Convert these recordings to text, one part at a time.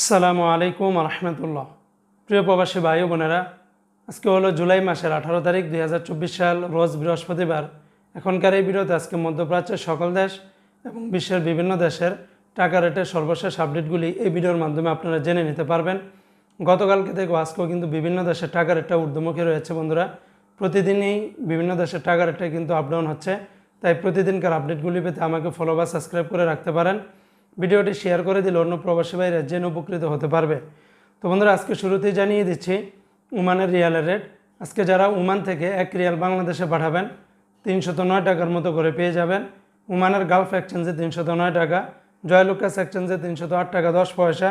আসসালামু আলাইকুম রহমতুল্লাহ প্রিয় প্রবাসী ভাই বোনেরা, আজকে হলো জুলাই মাসের আঠারো তারিখ দুই হাজার চব্বিশ সাল, রোজ বৃহস্পতিবার। এখনকার এই ভিডিওতে আজকে মধ্যপ্রাচ্যের সকল দেশ এবং বিশ্বের বিভিন্ন দেশের টাকা রেটের সর্বশেষ আপডেটগুলি এই ভিডিওর মাধ্যমে আপনারা জেনে নিতে পারবেন। গতকালকে থেকে আজকেও কিন্তু বিভিন্ন দেশের টাকা রেটটা ঊর্ধ্বমুখী রয়েছে বন্ধুরা। প্রতিদিনই বিভিন্ন দেশের টাকা রেটটা কিন্তু আপডাউন হচ্ছে। তাই প্রতিদিনকার আপডেটগুলি পেতে আমাকে ফলো বা সাবস্ক্রাইব করে রাখতে পারেন। ভিডিওটি শেয়ার করে দিলে অন্য প্রবাসী ভাইরা জেনে উপকৃত হতে পারবে। তো বন্ধুরা, আজকে শুরুতেই জানিয়ে দিচ্ছি, উমানের রিয়ালের রেট আজকে যারা উমান থেকে এক রিয়াল বাংলাদেশে পাঠাবেন, তিনশত নয় টাকার মতো করে পেয়ে যাবেন। উমানের গালফ এক্সচেঞ্জে তিনশত নয় টাকা জয়লুকাস এক্সচেঞ্জে তিনশত আট টাকা, দশ পয়সা।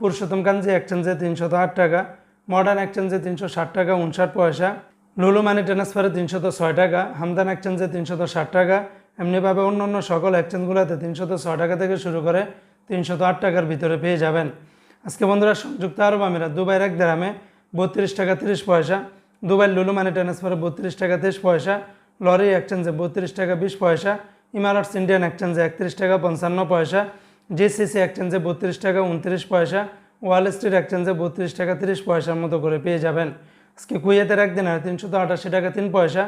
পুরুষোত্তম কাঞ্জি এক্সচেঞ্জে তিনশত আট টাকা মডার্ন এক্সচেঞ্জে তিনশো ষাট টাকা, উনষাট পয়সা। লুলু মানি ট্রান্সফারে তিনশত ছয় টাকা হামদান এক্সচেঞ্জে তিনশত ষাট টাকা এমনিভাবে অন্য অন্য সকল এক্সচেঞ্জগুলোতে তিনশত ছয় টাকা থেকে শুরু করে তিনশত আট টাকার ভিতরে পেয়ে যাবেন। আজকে বন্ধুরা, সংযুক্ত আরব আমিরাত, দুবাইয়ের এক দেরামে বত্রিশ টাকা তিরিশ পয়সা দুবাই লুলু মানি ট্রান্সফারে বত্রিশ টাকা তিরিশ পয়সা, লরি এক্সচেঞ্জে বত্রিশ টাকা বিশ পয়সা ইমারাটস ইন্ডিয়ান এক্সচেঞ্জে একত্রিশ টাকা পঞ্চান্ন পয়সা জিসিসি এক্সচেঞ্জে বত্রিশ টাকা উনত্রিশ পয়সা ওয়াল স্ট্রিট এক্সচেঞ্জে বত্রিশ টাকা তিরিশ পয়সার মতো করে পেয়ে যাবেন। আজকে কুয়েতের একদিন আর তিনশত আটাশি টাকা তিন পয়সা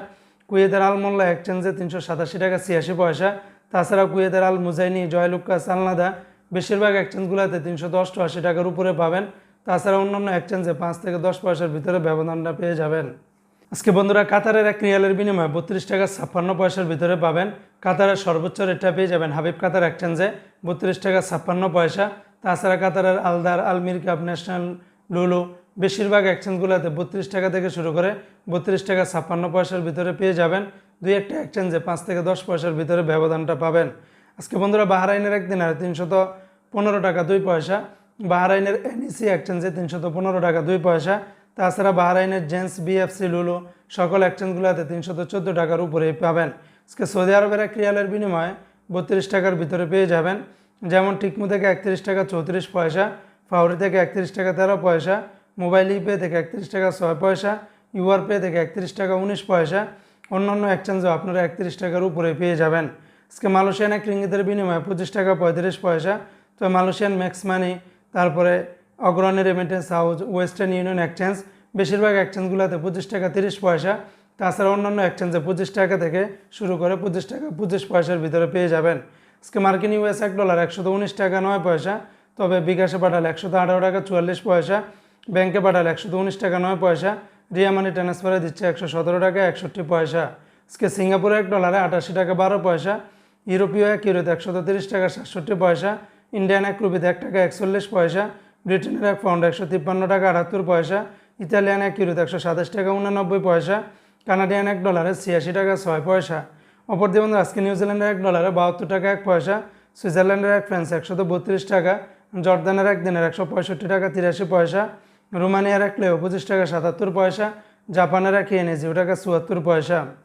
কুয়েতের আল মোল্লা এক্সচেঞ্জে তিনশো সাতাশি টাকা ছিয়াশি পয়সা। তাছাড়া কুয়েতের আল মুজাইনি জয়লুক্কাস সালনাদা বেশিরভাগ এক্সচেঞ্জগুলোতে তিনশো অষ্টআশি টাকার উপরে পাবেন। তাছাড়া অন্যান্য এক্সচেঞ্জে পাঁচ থেকে দশ পয়সার ভিতরে ব্যবধানটা পেয়ে যাবেন। আজকে বন্ধুরা কাতারের এক রিয়ালের বিনিময়ে বত্রিশ টাকা ছাপ্পান্ন পয়সার ভিতরে পাবেন। কাতারের সর্বোচ্চ রেটটা পেয়ে যাবেন হাবিব কাতার এক্সচেঞ্জে বত্রিশ টাকা ছাপ্পান্ন পয়সা। তাছাড়া কাতারের আলদার আলমির কাপ ন্যাশনাল লুলু বেশিরভাগ এক্সচেঞ্জগুলোতে বত্রিশ টাকা থেকে শুরু করে বত্রিশ টাকা ছাপ্পান্ন পয়সার ভিতরে পেয়ে যাবেন। দুই একটা এক্সচেঞ্জে পাঁচ থেকে দশ পয়সার ভিতরে ব্যবধানটা পাবেন। আজকে বন্ধুরা বাহারাইনের একদিন আর তিনশত পনেরো টাকা দুই পয়সা। বাহারাইনের এনইসি এক্সচেঞ্জে তিনশত পনেরো টাকা দুই পয়সা। তাছাড়া বাহারাইনের জেন্স বিএফসি লুলু সকল এক্সচেঞ্জগুলোতে তিনশত চোদ্দ টাকার উপরেই পাবেন। আজকে সৌদি আরবের এক রিয়ালের বিনিময়ে বত্রিশ টাকার ভিতরে পেয়ে যাবেন। যেমন টিকমু থেকে একত্রিশ টাকা চৌত্রিশ পয়সা, ফাউরি থেকে একত্রিশ টাকা তেরো পয়সা মোবাইল ইপে থেকে একত্রিশ টাকা ছয় পয়সা ইউআর পে থেকে একত্রিশ টাকা উনিশ পয়সা, অন্যান্য এক্সচেঞ্জেও আপনারা একত্রিশ টাকার উপরে পেয়ে যাবেন। আজকে মালয়েশিয়ান এক রিঙ্গিতের বিনিময়ে পঁচিশ টাকা পঁয়ত্রিশ পয়সা, তো মালয়েশিয়ান ম্যাক্স মানি, তারপরে Agrani remittance house Western Union exchange বেশিরভাগ এক্সচেঞ্জগুলোতে পঁচিশ টাকা তিরিশ পয়সা, তাছাড়া অন্যান্য এক্সচেঞ্জে পঁচিশ টাকা থেকে শুরু করে পঁচিশ টাকা পঁচিশ পয়সার ভিতরে পেয়ে যাবেন। আজকে মার্কিন ইউএস এক ডলার উনিশ টাকা নয় পয়সা, তবে বিকাশে পাঠালে আঠারো টাকা চুয়াল্লিশ পয়সা ব্যাংকে পাঠালে একশত উনিশ টাকা নয় পয়সা, রিয়া মানি ট্রান্সফারে দিচ্ছে একশো সতেরো টাকা, একষট্টি পয়সা। আজকে সিঙ্গাপুরে এক ডলারে আটাশি টাকা বারো পয়সা, ইউরোপীয় এক ইউরোতে একশত তিরিশ টাকা সাতষট্টি পয়সা, ইন্ডিয়ান এক রুপিতে এক টাকা একচল্লিশ পয়সা, ব্রিটেনের এক পাউন্ড একশো তিপ্পান্ন টাকা আটাত্তর পয়সা, ইতালিয়ান এক ইউরোতে একশো সাতাশ টাকা উনানব্বই পয়সা, কানাডিয়ান এক ডলারে ছিয়াশি টাকা ছয় পয়সা। অপর দিয়ে বন্ধু আজকে নিউজিল্যান্ডের এক ডলারে বাহাত্তর টাকা এক পয়সা, সুইজারল্যান্ডের এক ফ্রান্স একশত বত্রিশ টাকা, জর্দানের এক দিনের একশো পঁয়ষট্টি টাকা তিরাশি পয়সা রোমানিয়ার এক লেও পঁচিশ টাকা সাতাত্তর পয়সা জাপানের এক এনেছি ওটাকে টাকা চুয়াত্তর পয়সা।